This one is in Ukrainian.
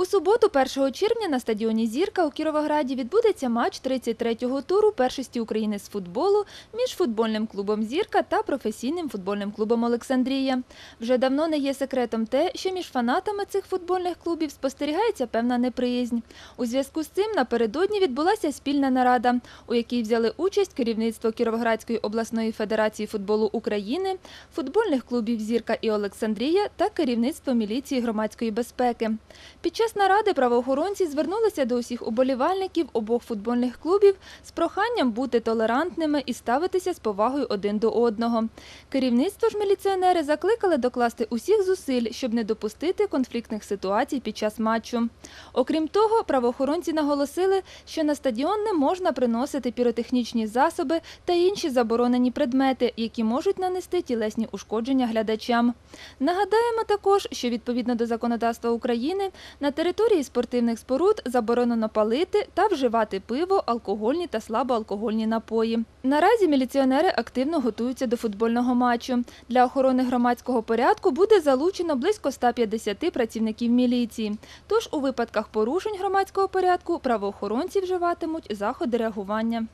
У суботу, 1 червня, на стадіоні Зірка у Кіровограді відбудеться матч 33-го туру першості України з футболу між футбольним клубом Зірка та професійним футбольним клубом Олександрія. Вже давно не є секретом те, що між фанатами цих футбольних клубів спостерігається певна неприязнь. У зв'язку з цим напередодні відбулася спільна нарада, у якій взяли участь керівництво Кіровоградської обласної федерації футболу України, футбольних клубів Зірка і Олександрія та керівництво міліції громадської безпеки. Під час наради правоохоронці звернулися до усіх уболівальників обох футбольних клубів з проханням бути толерантними і ставитися з повагою один до одного. Керівництво ж міліціонери закликали докласти усіх зусиль, щоб не допустити конфліктних ситуацій під час матчу. Окрім того, правоохоронці наголосили, що на стадіон не можна приносити піротехнічні засоби та інші заборонені предмети, які можуть нанести тілесні ушкодження глядачам. Нагадаємо також, що відповідно до законодавства України на території спортивних споруд заборонено палити та вживати пиво, алкогольні та слабоалкогольні напої. Наразі міліціонери активно готуються до футбольного матчу. Для охорони громадського порядку буде залучено близько 150 працівників міліції. Тож у випадках порушень громадського порядку правоохоронці вживатимуть заходи реагування.